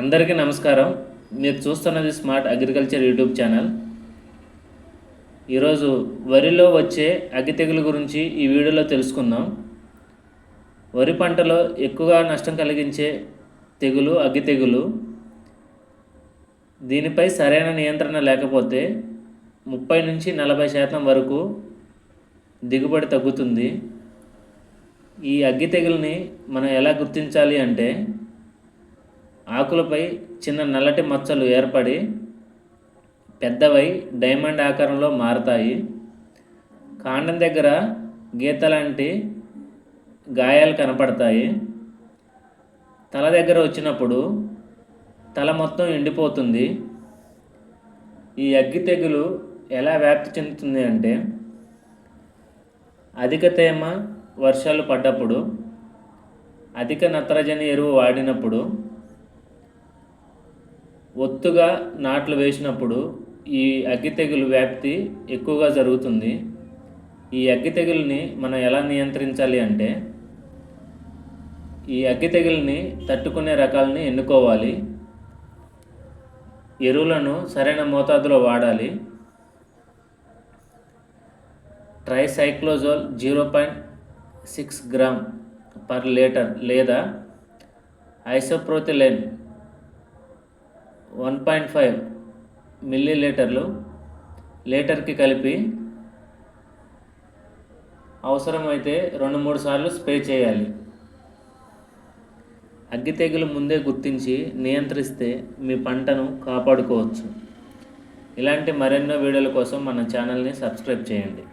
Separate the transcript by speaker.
Speaker 1: అందరికీ నమస్కారం. మీరు చూస్తున్నది స్మార్ట్ అగ్రికల్చర్ యూట్యూబ్ ఛానల్ ఈరోజు వరిలో వచ్చే అగ్గి తెగులు గురించి ఈ వీడియోలో తెలుసుకుందాం. వరి పంటలో ఎక్కువగా నష్టం కలిగించే తెగులు అగ్గి తెగులు. దీనిపై సరైన నియంత్రణ లేకపోతే ముప్పై నుంచి నలభై శాతం వరకు దిగుబడి తగ్గుతుంది. ఈ అగ్గి తెగుల్ని మనం ఎలా గుర్తించాలి అంటే ఆకులపై చిన్న నల్లటి మచ్చలు ఏర్పడి పెద్దవై డైమండ్ ఆకారంలో మారతాయి. కాండం దగ్గర గీత లాంటి గాయాలు కనపడతాయి. తల దగ్గర వచ్చినప్పుడు తల మొత్తం ఎండిపోతుంది. ఈ అగ్గి తెగులు ఎలా వ్యాప్తి చెందుతుంది అంటే అధిక తేమ వర్షాలు పడ్డప్పుడు అధిక నత్రజని ఎరువు వాడినప్పుడు ఒత్తుగా నాట్లు వేసినప్పుడు ఈ అగ్గి తెగులు వ్యాప్తి ఎక్కువగా జరుగుతుంది. ఈ అగ్గి తెగుల్ని మనం ఎలా నియంత్రించాలి అంటే ఈ అగ్గి తెగుల్ని తట్టుకునే రకాలని ఎన్నుకోవాలి. ఎరువులను సరైన మోతాదులో వాడాలి. Tricyclazole zero point six gram per litre లేదా isoprothiolane one point five milli లీటర్లు లీటర్కి కలిపి అవసరమైతే రెండు మూడు సార్లు స్ప్రే చేయాలి. అగ్గి తెగులు ముందే గుర్తించి నియంత్రిస్తే మీ పంటను కాపాడుకోవచ్చు. ఇలాంటి మరెన్నో వీడియోల కోసం మన ఛానల్ని సబ్స్క్రైబ్ చేయండి.